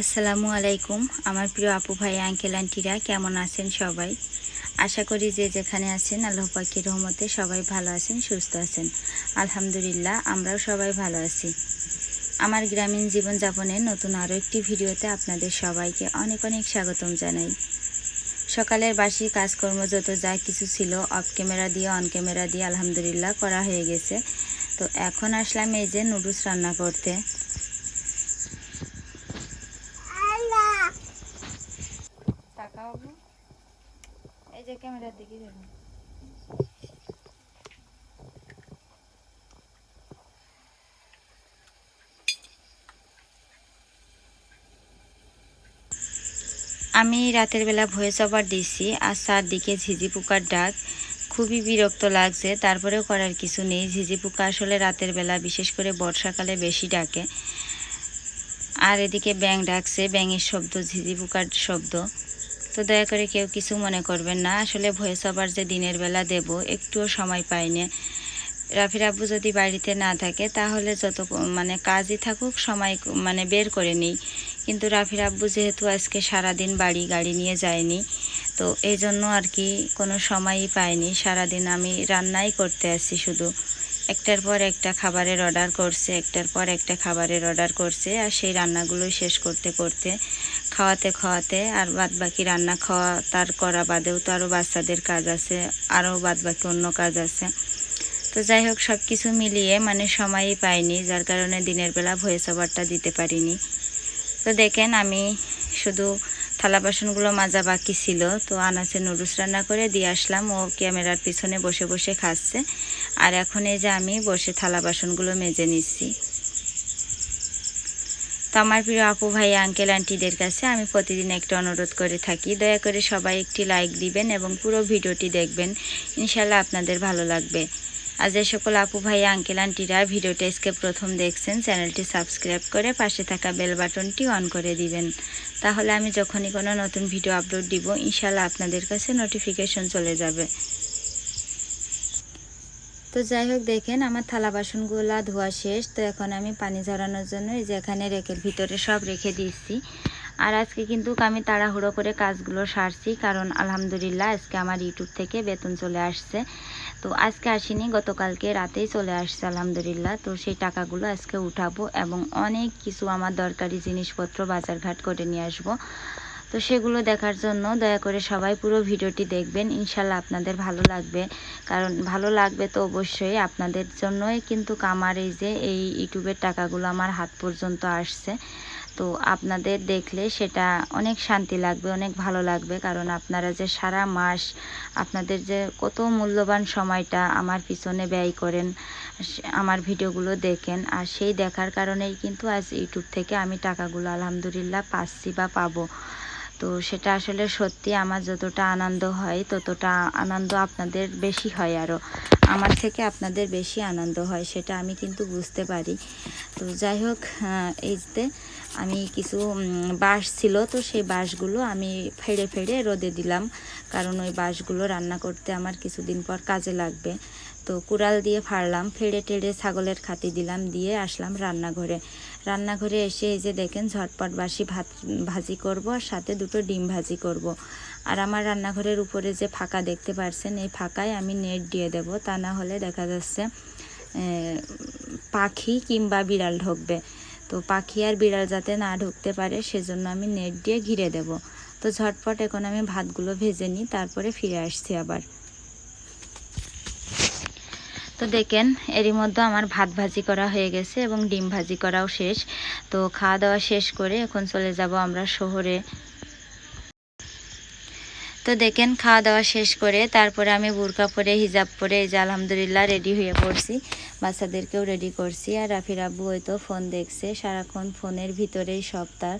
আসসালামু আলাইকুম, আমার প্রিয় আপু ভাই, আঙ্কেল, আন্টিরা, কেমন আছেন সবাই? আশা করি যে যেখানে আছেন, আল্লাহ পাখির রহমতে সবাই ভালো আছেন, সুস্থ আছেন। আলহামদুলিল্লাহ, আমরাও সবাই ভালো আছি। আমার গ্রামীণ জীবনযাপনের নতুন আরও একটি ভিডিওতে আপনাদের সবাইকে অনেক অনেক স্বাগতম জানাই। সকালের বাসি কাজকর্ম যত যা কিছু ছিল অফ ক্যামেরা দিয়ে অন ক্যামেরা দিয়ে, আলহামদুলিল্লাহ, করা হয়ে গেছে। তো এখন আসলাম এই যে নুডলস রান্না করতে। এই যে ক্যামেরার দিকে ধরুন আমি রাতের বেলা ভয়েস ওভার দিছি, আর চারদিকে ঝিঝি পোকার ডাক। খুবই বিরক্ত লাগছে, তারপরেও করার কিছু নেই। ঝিঝি পোকা আসলে রাতের বেলা, বিশেষ করে বর্ষাকালে বেশি ডাকে। আর এদিকে ব্যাং ডাকছে, ব্যাঙের শব্দ, ঝিঝি পোকার শব্দ। তো দয়া করে কেউ কিছু মনে করবেন না। আসলে ভয়েস ওভার যে দিনের বেলা দেব, একটুও সময় পাইনি। রাফির আব্বু যদি বাড়িতে না থাকে, তাহলে যত মানে কাজই থাকুক, সময় মানে বের করে নিই। কিন্তু রাফির আব্বু যেহেতু আজকে সারাদিন বাড়ি গাড়ি নিয়ে যায়নি, তো এই জন্য আর কি কোনো সময়ই পাইনি। সারাদিন আমি রান্নাই করতে আসছি শুধু। একটার পর একটা খাবারের অর্ডার করছে, একটার পর একটা খাবারের অর্ডার করছে আর সেই রান্নাগুলো শেষ করতে করতে, খাওয়াতে খাওয়াতে আর বাদ বাকি রান্না খাওয়া তার করা বাদেও তো আরও বাচ্চাদের কাজ আছে আরও বাদ বাকি অন্য কাজ আছে। তো যাই হোক সব কিছু মিলিয়ে মানে সময়ই পাইনি, যার কারণে দিনের বেলা ভয়েস ওভারটা দিতে পারিনি। তো দেখেন আমি শুধু থালা বাসনগুলো মাজা বাকি ছিল, তো আনাসে নুডলস রান্না করে দিয়ে আসলাম। ও ক্যামেরার পিছনে বসে বসে খাচ্ছে। আর এখন এই যে আমি বসে থালা বাসনগুলো মেজে নিচ্ছি। তো আমার প্রিয় আপু ভাই আঙ্কেল আন্টিদের কাছে আমি প্রতিদিন একটা অনুরোধ করে থাকি। দয়া করে সবাই একটি লাইক দিবেন এবং পুরো ভিডিওটি দেখবেন। ইনশাল্লাহ আপনাদের ভালো লাগবে। আর যে সকল আপু ভাই, আঙ্কেল, আন্টিরা ভিডিওটা আজকে প্রথম দেখছেন, চ্যানেলটি সাবস্ক্রাইব করে পাশে থাকা বেল বাটনটি অন করে দিবেন। তাহলে আমি যখনই কোনো নতুন ভিডিও আপলোড দিব ইনশাল্লাহ আপনাদের কাছে নোটিফিকেশন চলে যাবে। তো যাই হোক, দেখেন আমার থালা বাসনগুলা ধোয়া শেষ। তো এখন আমি পানি ঝরানোর জন্য এই যে এখানে রেখের ভিতরে সব রেখে দিচ্ছি আর আজকে কিন্তু আমি তাড়াহুড়ো করে কাজগুলো সারছি, কারণ আলহামদুলিল্লাহ আজকে আমার ইউটিউব থেকে বেতন চলে আসছে। তো আজকে আসিনি, গতকালকে রাতেই চলে আসছে, আলহামদুলিল্লাহ। তো সেই টাকাগুলো আজকে উঠাবো এবং অনেক কিছু আমার দরকারি জিনিসপত্র বাজারঘাট করে নিয়ে আসব। তো সেগুলো দেখার জন্য দয়া করে সবাই পুরো ভিডিওটি দেখবেন, ইনশাল্লাহ আপনাদের ভালো লাগবে। কারণ ভালো লাগবে তো অবশ্যই, আপনাদের জন্যই কিন্তু কামার এই যে এই ইউটিউবের টাকাগুলো আমার হাত পর্যন্ত আসছে। তো আপনাদের দেখলে সেটা অনেক শান্তি লাগবে, অনেক ভালো লাগবে। কারণ আপনারা যে সারা মাস আপনাদের যে কত মূল্যবান সময়টা আমার পিছনে ব্যয় করেন আমার ভিডিওগুলো দেখেন, আর সেই দেখার কারণেই কিন্তু আজ ইউটিউব থেকে আমি টাকাগুলো আলহামদুলিল্লাহ পাচ্ছি বা পাবো। তো সেটা আসলে সত্যি আমার যতটা আনন্দ হয়, ততটা আনন্দ আপনাদের বেশি হয় আরও আমার থেকে আপনাদের বেশি আনন্দ হয়, সেটা আমি কিন্তু বুঝতে পারি। তো যাই হোক এই আমি কিছু বাঁশ ছিল, তো সেই বাঁশগুলো আমি ফেড়ে ফেড়ে রোদে দিলাম। কারণ ওই বাঁশগুলো রান্না করতে আমার কিছুদিন পর কাজে লাগবে। তো কুড়াল দিয়ে ফাড়লাম, ফেড়ে টেড়ে ছাগলের খাতি দিলাম, দিয়ে আসলাম রান্নাঘরে। রান্নাঘরে এসে এই যে দেখেন, ঝটপট বাসি ভাত, ভাজি করব আর সাথে দুটো ডিম ভাজি করব। আর আমার রান্নাঘরের উপরে যে ফাঁকা দেখতে পারছেন, এই ফাঁকায় আমি নেট দিয়ে দেব। তা না হলে দেখা যাচ্ছে পাখি কিংবা বিড়াল ঢুকবে। তো পাখি আর বিড়াল যাতে না ঢুকতে পারে, সেজন্য আমি নেট দিয়ে ঘিরে দেব। তো ঝটপট এখন আমি ভাতগুলো ভেজে নিই, তারপরে ফিরে আসছি আবার। তো দেখেন, এরই মধ্যে আমার ভাত ভাজি করা হয়ে গেছে এবং ডিম ভাজি করাও শেষ। তো খাওয়া দাওয়া শেষ করে এখন চলে যাব আমরা শহরে। তো দেখেন, খাওয়া দাওয়া শেষ করে তারপরে আমি বুরকা পরে, হিজাব পরে এই যে আলহামদুলিল্লাহ রেডি হয়ে পড়ছি। বাচ্চাদেরকেও রেডি করছি। আর রাফির আব্বু হয়তো ফোন দেখছে। সারাক্ষণ ফোনের ভিতরেই সব তার।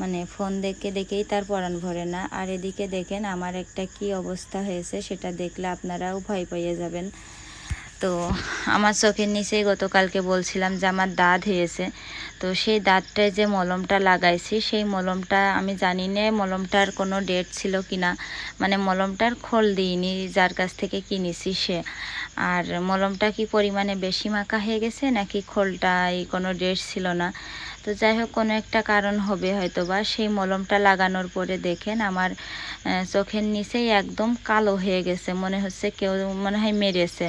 মানে ফোন দেখে দেখেই তার পড়ান ভরে না। আর এদিকে দেখেন, আমার একটা কি অবস্থা হয়েছে সেটা দেখলে আপনারাও ভয় পাইয়ে যাবেন। তো আমার চোখের নিচেই গতকালকে বলছিলাম যে আমার দাঁত হয়েছে। তো সেই দাঁতটায় যে মলমটা লাগাইছি, সেই মলমটা আমি জানি না মলমটার কোনো ডেট ছিল কি না মানে মলমটার খোল দিইনি, যার কাছ থেকে কিনেছি সে। আর মলমটা কি পরিমাণে বেশি মাখা হয়ে গেছে নাকি খোলটায় কোনো ডেট ছিল না? তো যাই হোক, কোনো একটা কারণ হবে হয়তো বা সেই মলমটা লাগানোর পরে দেখেন আমার চোখের নিচেই একদম কালো হয়ে গেছে। মনে হচ্ছে কেউ, মনে হয় মেরেছে।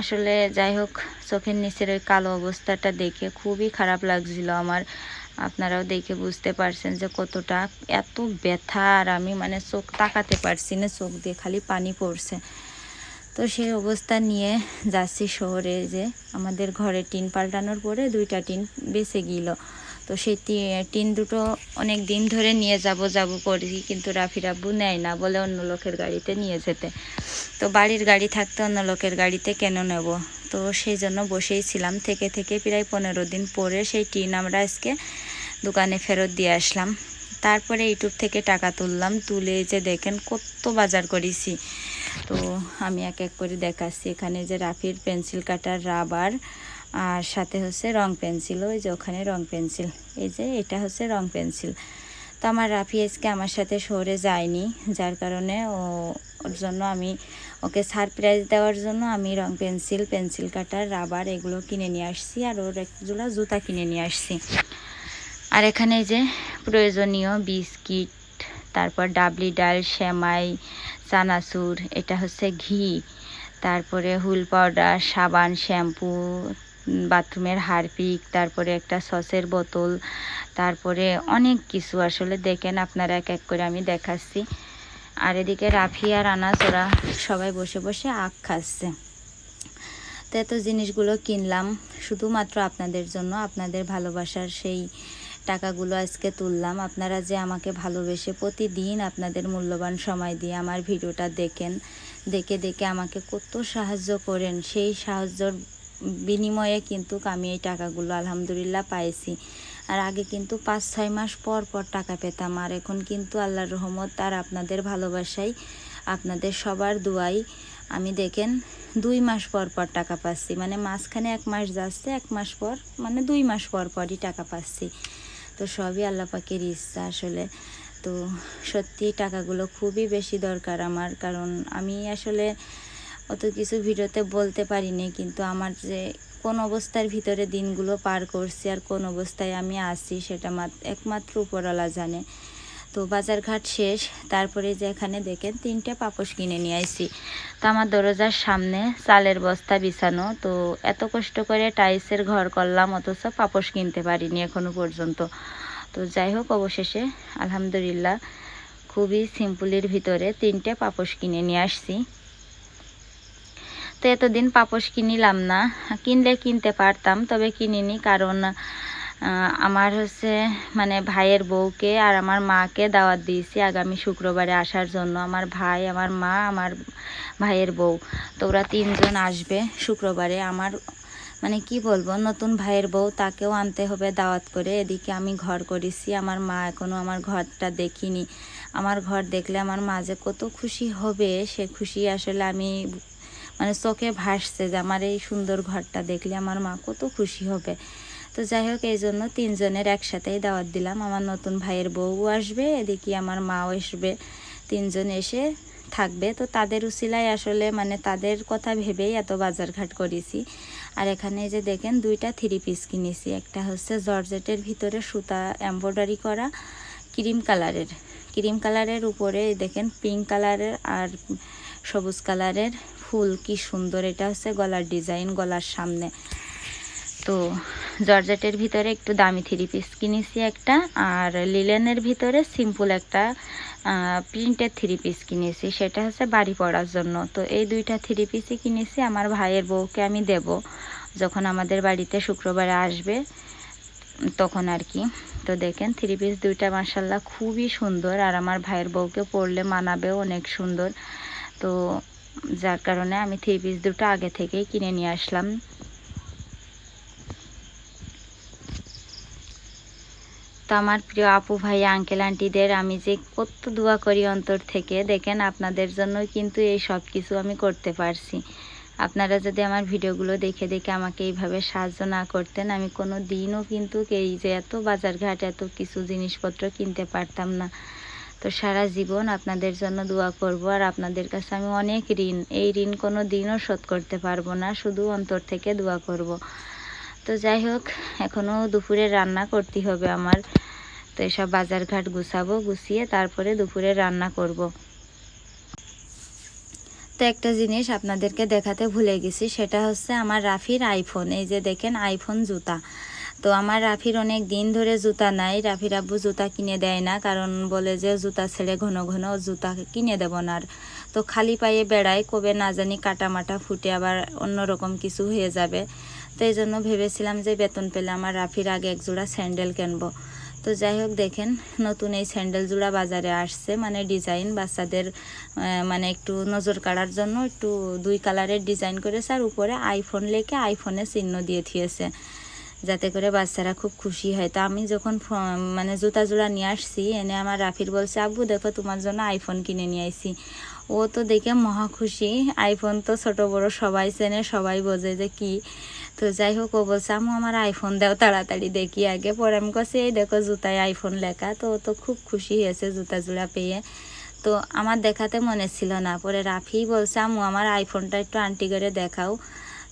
আসলে যাই হোক, চোখের নিচের ওই কালো অবস্থাটা দেখে খুবই খারাপ লাগছিল আমার। আপনারাও দেখে বুঝতে পারছেন যে কতটা এত ব্যথা আর আমি মানে চোখ তাকাতে পারছি না, চোখ দিয়ে খালি পানি পড়ছে। তো সেই অবস্থা নিয়ে যাচ্ছি শহরে যে আমাদের ঘরে টিন পাল্টানোর পরে দুইটা টিন বেঁচে গেল। তো সেই টিন দুটো অনেক দিন ধরে নিয়ে যাব যাব করি, কিন্তু রাফি রাব্বু নেয় না বলে অন্য লোকের গাড়িতে নিয়ে যেতে। তো বাড়ির গাড়ি থাকতে অন্য লোকের গাড়িতে কেন নেব? তো সেই জন্য বসেই ছিলাম। থেকে থেকে প্রায় পনেরো দিন পরে সেই টিন আমরা আজকে দোকানে ফেরত দিয়ে আসলাম। তারপরে ইউটিউব থেকে টাকা তুললাম। তুলে যে দেখেন কত বাজার করেছি। তো আমি এক এক করে দেখাচ্ছি। এখানে যে রাফির পেন্সিল কাটার রাবার আর সাথে হচ্ছে রং পেন্সিল, ওই যে ওখানে রং পেন্সিল। এই যে এটা হচ্ছে রং পেন্সিল। তো আমার রাফি আজকে আমার সাথে শহরে যায়নি, যার কারণে ও, ওর জন্য আমি ওকে সারপ্রাইজ দেওয়ার জন্য আমি রং পেন্সিল পেন্সিল কাটার, রাবার এগুলো কিনে নিয়ে আসছি আর ওর একজোড়া জুতা কিনে নিয়ে আসছি। আর এখানে যে প্রয়োজনীয় বিস্কিট, তারপর ডাবলি ডাল শ্যামাই চানাচুর, এটা হচ্ছে ঘি, তারপরে হুল পাউডার, সাবান, শ্যাম্পু বাথরুমের হারপিক, তারপরে একটা সসের বোতল, তারপরে অনেক কিছু। আসলে দেখেন আপনারা এক এক করে আমি দেখাচ্ছি। আর এদিকে রাফি আর আনাস, ওরা সবাই বসে বসে আখ খাচ্ছে। তো এত জিনিসগুলো কিনলাম, শুধুমাত্র আপনাদের জন্য, আপনাদের ভালোবাসার সেই টাকাগুলো আজকে তুললাম। আপনারা যে আমাকে ভালোবেসে প্রতিদিন আপনাদের মূল্যবান সময় দিয়ে আমার ভিডিওটা দেখেন, দেখে দেখে আমাকে কত সাহায্য করেন, সেই সাহায্যর বিনিময়ে কিন্তু আমি এই টাকাগুলো আলহামদুলিল্লাহ পাইছি। আর আগে কিন্তু পাঁচ, ছয় মাস পর পর টাকা পেতাম। আর এখন কিন্তু আল্লাহর রহমত আর আপনাদের ভালোবাসাই আপনাদের সবার দোয়াই। আমি দেখেন, দুই মাস পর পর টাকা পাচ্ছি। মানে মাঝখানে এক মাস যাচ্ছে, এক মাস পর মানে দুই মাস পর পরই টাকা পাচ্ছি। তো সবই আল্লাহ পাকের ইচ্ছা আসলে। তো সত্যি টাকাগুলো খুবই বেশি দরকার আমার। কারণ আমি আসলে অত কিছু ভিডিওতে বলতে পারিনি, কিন্তু আমার যে কোন অবস্থার ভিতরে দিনগুলো পার করছি আর কোন অবস্থায় আমি আছি সেটা মাত- একমাত্র উপরওয়ালা জানে। তো বাজারঘাট শেষ, তারপরে যে এখানে দেখেন তিনটে পাপোশ কিনে নিয়ে আইছি। তো আমার দরজার সামনে চালের বস্তা বিছানো, তো এত কষ্ট করে টাইলসের ঘর করলাম, অথচ পাপোশ কিনতে পারিনি এখনও পর্যন্ত। তো যাই হোক, অবশেষে আলহামদুলিল্লাহ খুবই সিম্পলের ভিতরে তিনটে পাপোশ কিনে নিয়ে আসছি। তো এতদিন পাপোশ কিনিলাম না। কিনলে কিনতে পারতাম, তবে কিনিনি কারণ আমার হচ্ছে মানে ভাইয়ের বউকে আর আমার মাকে দাওয়াত দিয়েছি আগামী শুক্রবারে আসার জন্য। আমার ভাই, আমার মা, আমার ভাইয়ের বউ। তো ওরা তিনজন আসবে শুক্রবারে। আমার মানে কি বলব, নতুন ভাইয়ের বউ, তাকেও আনতে হবে দাওয়াত করে। এদিকে আমি ঘর করেছি, আমার মা এখনও আমার ঘরটা দেখিনি। আমার ঘর দেখলে আমার মা যে কত খুশি হবে, সে খুশি আসলে আমি মানে চোখে ভাসছে যে আমার এই সুন্দর ঘরটা দেখলে আমার মা কত খুশি হবে। তো যাই হোক, এই জন্য তিনজনের একসাথেই দাওয়াত দিলাম। আমার নতুন ভাইয়ের বউ আসবে, এদিকে আমার মাও আসবে। তিনজন এসে থাকবে। তো তাদের উসিলায় আসলে মানে তাদের কথা ভেবেই এত বাজারঘাট করেছি। আর এখানে যে দেখেন, দুইটা থ্রি পিস কিনেছি। একটা হচ্ছে জর্জেটের ভিতরে সুতা এমব্রয়ডারি করা, ক্রিম কালারের। ক্রিম কালারের উপরে দেখেন, পিঙ্ক কালারের আর সবুজ কালারের ফুল, কি সুন্দর এটা হচ্ছে গলার ডিজাইন, গলার সামনে। তো জর্জেটের ভিতরে একটু দামি থ্রি পিস কিনেছি একটা, আর লিলেনের ভিতরে সিম্পল একটা প্রিন্টের থ্রি পিস কিনেছি। সেটা হচ্ছে বাড়ি পড়ার জন্য। তো এই দুইটা থ্রি পিসই কিনেছি, আমার ভাইয়ের বউকে আমি দেব। যখন আমাদের বাড়িতে শুক্রবারে আসবে, তখন আর কি। তো দেখেন, থ্রি পিস দুইটা মাসাল্লাহ খুবই সুন্দর, আর আমার ভাইয়ের বউকে পরলে মানাবেও অনেক সুন্দর। তো যার কারণে আমি থ্রি পিস দুটো আগে থেকেই কিনে নিয়ে আসলাম। তো আমার প্রিয় আপু ভাই আঙ্কেল আন্টিদের আমি যে কত দোয়া করি অন্তর থেকে, দেখেন আপনাদের জন্য কিন্তু এই সব কিছু আমি করতে পারছি। আপনারা যদি আমার ভিডিওগুলো দেখে দেখে আমাকে এইভাবে সাহায্য না করতেন, আমি কোনো দিনও কিন্তু এই যে এত বাজারঘাট, এত কিছু জিনিসপত্র কিনতে পারতাম না। তো সারা জীবন আপনাদের জন্য দোয়া করব, আর আপনাদের কাছে আমি অনেক ঋণ। এই ঋণ কোনো দিনও শোধ করতে পারব না, শুধু অন্তর থেকে দোয়া করব। তো যাই হোক, এখনও দুপুরে রান্না করতে হবে আমার। তো এসব বাজারঘাট গুছাবো, গুছিয়ে তারপরে দুপুরে রান্না করব। তো একটা জিনিস আপনাদেরকে দেখাতে ভুলে গেছি, সেটা হচ্ছে আমার রাফির আইফোন। এই যে দেখেন, আইফোন জুতা। তো আমার রাফির অনেক দিন ধরে জুতা নাই। রাফির আব্বু জুতা কিনে দেয় না, কারণ বলে যে জুতা ছেড়ে ঘন ঘন জুতা কিনে দেব না আর। তো খালি পায়ে বেড়ায়, কবে না জানি কাটা মাটা ফুটে আবার অন্যরকম কিছু হয়ে যাবে। তো এই জন্য ভেবেছিলাম যে বেতন পেলে আমার রাফির আগে এক জোড়া স্যান্ডেল কিনবো। তো যাই হোক, দেখেন নতুন এই স্যান্ডেল জোড়া বাজারে আসছে মানে ডিজাইন বাচ্চাদের মানে একটু নজর কাড়ার জন্য একটু দুই কালারের ডিজাইন করেছে আর উপরে আইফোন লেখে আইফোনে চিহ্ন দিয়ে দিয়েছে। যাতে করে বাচ্চারা খুব খুশি হয়। তো আমি যখন মানে জুতা জোড়া নিয়ে আসছি, এনে আমার রাফির বলছে, আব্বু, দেখো তোমার জন্য আইফোন কিনে নিয়ে আইছি। ও তো দেখে মহা খুশি। আইফোন তো ছোট, বড় সবাই চেনে, সবাই বোঝে যে কি। তো যাই হোক, ও বলছে আমু আমার আইফোন দাও তাড়াতাড়ি দেখি আগে। পরে আমি কাছে এই দেখো জুতায় আইফোন লেখা। তো ও তো খুব খুশি হয়েছে জুতা জোড়া পেয়ে। তো আমার দেখাতে মনে ছিল না। পরে রাফি বলছে আমু আমার আইফোনটা একটু আন্টি করে দেখাও।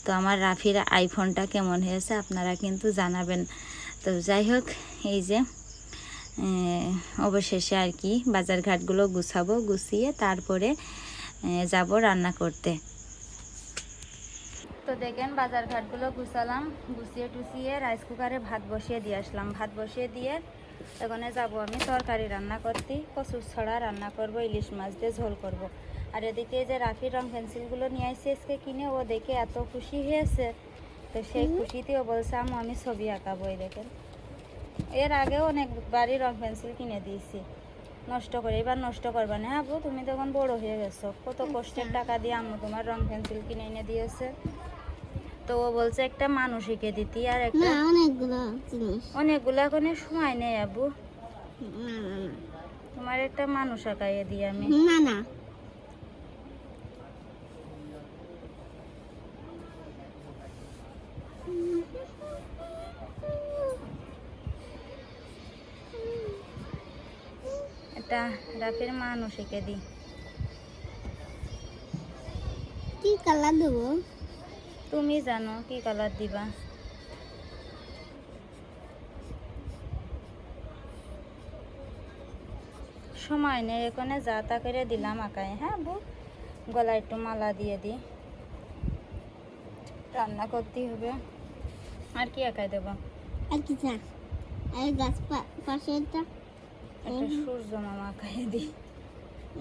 তো আমার রাফির আইফোনটা কেমন হয়েছে আপনারা কিন্তু জানাবেন। তো যাই হোক এই যে অবশেষে আর কি বাজারঘাটগুলো গুছাবো, গুছিয়ে তারপরে যাব রান্না করতে। তো দেখেন বাজার ঘাটগুলো গুছালাম, গুছিয়ে টুছিয়ে রাইস কুকারে ভাত বসিয়ে দিয়ে আসলাম। ভাত বসিয়ে দিয়ে এখানে যাব আমি তরকারি রান্না করতে, কচুর ছড়া রান্না করব, ইলিশ মাছ দিয়ে ঝোল করব। আর এদিকে যে রাফি রং পেন্সিলগুলো নিয়ে আসছে আজকে কিনে ও দেখে এত খুশি হয়েছে তো সেই খুশিতে ও বলছে আমু আমি ছবি আঁকাবো এই দেখেন। এর আগেও অনেকবারই রং পেন্সিল কিনে দিয়েছি। নষ্ট করে এবার নষ্ট করবা না। আবু তুমি তখন বড় হয়ে গেছো। কত কষ্টের টাকা দিয়ে আম্মু তোমার রং পেন্সিল কিনে এনে দিয়েছে। তো ও বলছে একটা মানুষ এঁকে দিতি আর একটা অনেকগুলো জিনিস। অনেকগুলো এখন সময় নেই আবু তোমার একটা মানুষ আঁকাইয়ে দিই আমি। না না। একটা রাফির মানুষ এঁকে দিই। কি কালার দেবো? তুমি জানো কি কালার দিবা? সময় নেই এখানে যা তা করে দিলাম আঁকায় হ্যাঁ বউ? গলায় একটু মালা দিয়ে দিই রান্না করতেই হবে। আর কি আঁকায় দেবো? আর কি গাছ পাশে একটা সূর্য মামা আঁকায় দিই।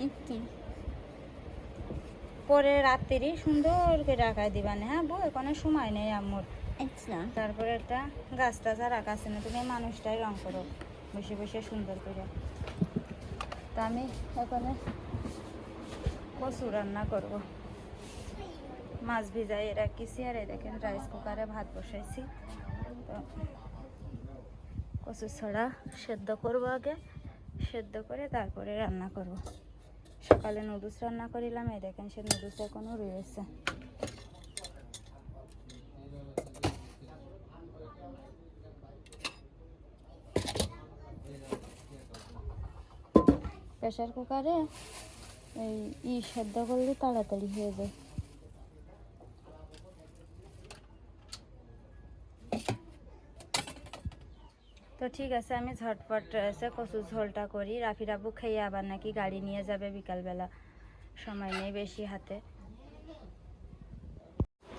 একটা পরে রাত্রি সুন্দর করে আঁকায় দিবা না হ্যাঁ বউ? এখানে সময় নেই আম্মুর। আচ্ছা। তারপরে একটা গাছ টাছ আর আঁকাছে না তুমি মানুষটাই রং করো বসে বসে সুন্দর করে। তা আমি ওখানে কচু রান্না করব। মাছ ভিজাই রাখিছি আর দেখেন রাইস কুকারে ভাত বসাইছি। তো কচু ছড়া সেদ্ধ করব আগে। সেদ্ধ করে তারপরে রান্না করব। সকালে নুডলস রান্না করিলাম, এই দেখেন সে নুডলস এখনও রয়েছে। প্রেশার কুকারে এই ই সেদ্ধ করলে তাড়াতাড়ি হয়ে যায়। তো ঠিক আছে, আমি ঝটপট এসে কচু ঝোলটা করি। রাফি রাবু খেয়ে আবার নাকি গাড়ি নিয়ে যাবে বিকালবেলা। সময় নেই বেশি হাতে।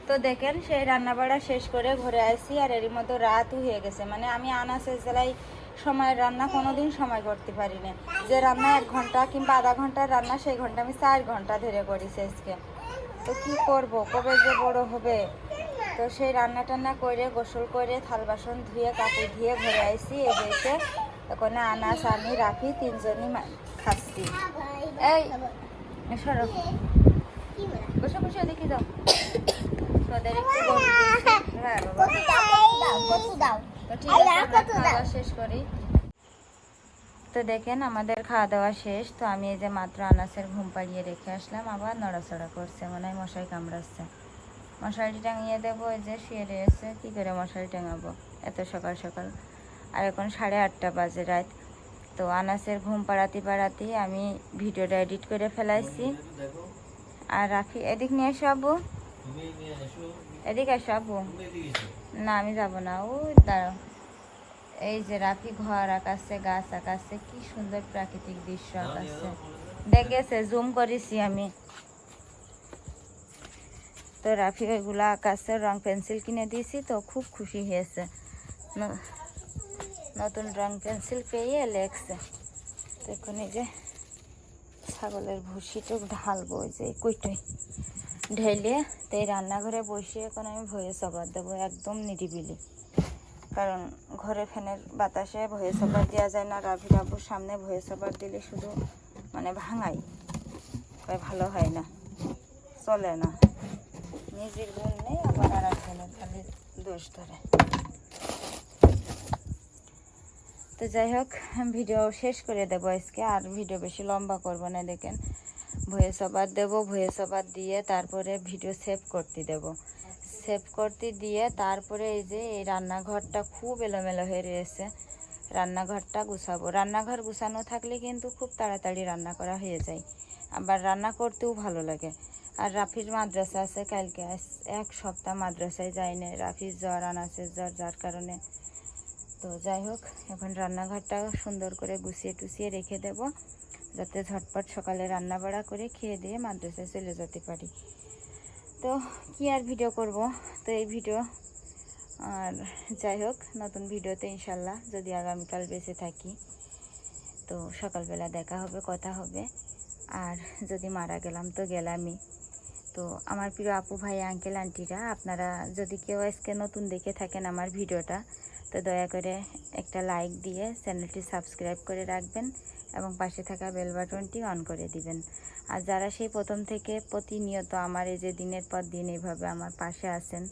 তো দেখেন, সেই রান্না বাড়া শেষ করে ঘরে আসি আর এরই মতো রাতও হয়ে গেছে। মানে আমি আনাসের জেলায় সময় রান্না কোনোদিন সময় করতে পারি না যে রান্না এক ঘণ্টা কিংবা আধা ঘণ্টার রান্না, সেই ঘণ্টা আমি চার ঘণ্টা ধরে করি আজকে। তো কি করব? কবে যে বড় হবে? তো সেই রান্না টান্না করে গোসল করে থাল বাসন ধুয়ে কাপড় ধুয়ে ঘরে আইসি এই দেখে ওখানে আনাস আমি রাখি তিনজনই খাচ্ছি। এই সরো। বসে বসে দেখি যাও। তোদের একটু। হ্যাঁ বাবা। শেষ করি। তো দেখেন আমাদের খাওয়া দাওয়া শেষ। তো আমি এই যে মাত্র আনাসের ঘুম পাড়িয়ে রেখে আসলাম। আবার নড়াচড়া করছে মনে হয় মশাই কামড়াচ্ছে। মশারি টাঙিয়ে দেবো ওই যে শুয়ে রয়েছে কী করে মশারি টাঙাবো? এত সকাল সকাল। আর এখন সাড়ে আটটা বাজে রাত। তো আনাসের ঘুম পাড়াতে পাড়াতে আমি ভিডিওটা এডিট করে ফেলাইছি। আর রাখি এদিক নিয়ে এসো আব্বু। এদিক এসো আব্বু। না, আমি যাব না। ও, দাঁড়াও। এই যে রাফি ঘর আকাশে, গাছ আকাশে, কি সুন্দর প্রাকৃতিক দৃশ্য আকাশে। দেখেছে জুম করেছি আমি। তো রাফি ওইগুলো আকাশে রং পেন্সিল কিনে দিয়েছি, তো খুব খুশি হয়েছে। নতুন রং পেন্সিল পেয়ে লেখছে তো এই যে ছাগলের ভুসিটুক ঢালবো ওই যে কইটই ঢেলে, তো এই রান্নাঘরে বসে এখন আমি ভয়ে সবার দেবো, একদম নিরিবিলি। কারণ ঘরে ফ্যানের বাতাসে ভয়ে সবার দেওয়া যায় না রাভি রাবুর সামনে ভয়ে সবার দিলে শুধু মানে ভাঙাই ভালো হয় না, চলে না। নিজের নেই, আবার আর একজনের খালি দোষ ধরে। তো যাই হোক, ভিডিও শেষ করে দেবো আজকে, আর ভিডিও বেশি লম্বা করব না, দেখেন। ভয়েস ওভার দেবো, ভয়েস ওভার দিয়ে তারপরে ভিডিও সেভ করতে দেব। সেভ করতে দিয়ে তারপরে এই যে এই রান্নাঘরটা খুব এলোমেলো হয়ে রয়েছে। রান্নাঘরটা গুছাবো। রান্নাঘর গুছানো থাকলে কিন্তু খুব তাড়াতাড়ি রান্না করা হয়ে যায়। আবার রান্না করতেও ভালো লাগে। আর রাফির মাদ্রাসা আছে, কালকে এক সপ্তাহ মাদ্রাসায় যায় না রাফির জ্বর, আনাসের জ্বর, যার কারণে। তো যাই হোক, এখন রান্নাঘরটা সুন্দর করে গুছিয়ে টুছিয়ে রেখে দেব, যাতে ঝটপট সকালে রান্না বাড়া করে খেয়ে দিয়ে মাদ্রাসায় চলে যেতে পারি। তো কি আর ভিডিও করব? তো এই ভিডিও। আর যাই হোক, নতুন ভিডিওতে ইনশাল্লাহ যদি আগামীকাল বেঁচে থাকি, তো সকালবেলা দেখা হবে, কথা হবে। আর যদি মারা গেলাম তো গেলামই। তো আমার প্রিয় আপু ভাই আঙ্কেল আন্টিরা আপনারা যদি কেউ আজকে নতুন দেখে থাকেন আমার ভিডিওটা, তো দয়া করে একটা লাইক দিয়ে চ্যানেলটি সাবস্ক্রাইব করে রাখবেন এবং পাশে থাকা বেল বাটনটি অন করে দিবেন। আর যারা সেই প্রথম থেকে প্রতিনিয়ত আমার এই যে দিনের পর দিন এইভাবে আমার পাশে আছেন,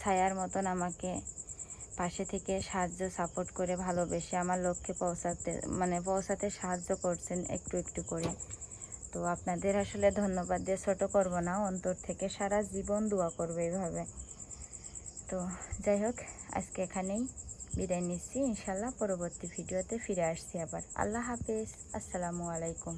ছায়ার মতন আমাকে পাশে থেকে সাহায্য সাপোর্ট করে ভালোবেসে আমার লক্ষ্যে পৌঁছাতে মানে পৌঁছাতে সাহায্য করছেন একটু একটু করে। তো আপনাদের আসলে ধন্যবাদ দিয়ে ছোট করব না, অন্তর থেকে সারা জীবন দোয়া করবে এইভাবে তো যাই হোক, আজকে এখানেই বিদায় নিচ্ছি। ইনশাল্লাহ পরবর্তী ভিডিওতে ফিরে আসছি আবার। আল্লাহ হাফেজ। আসসালামু আলাইকুম।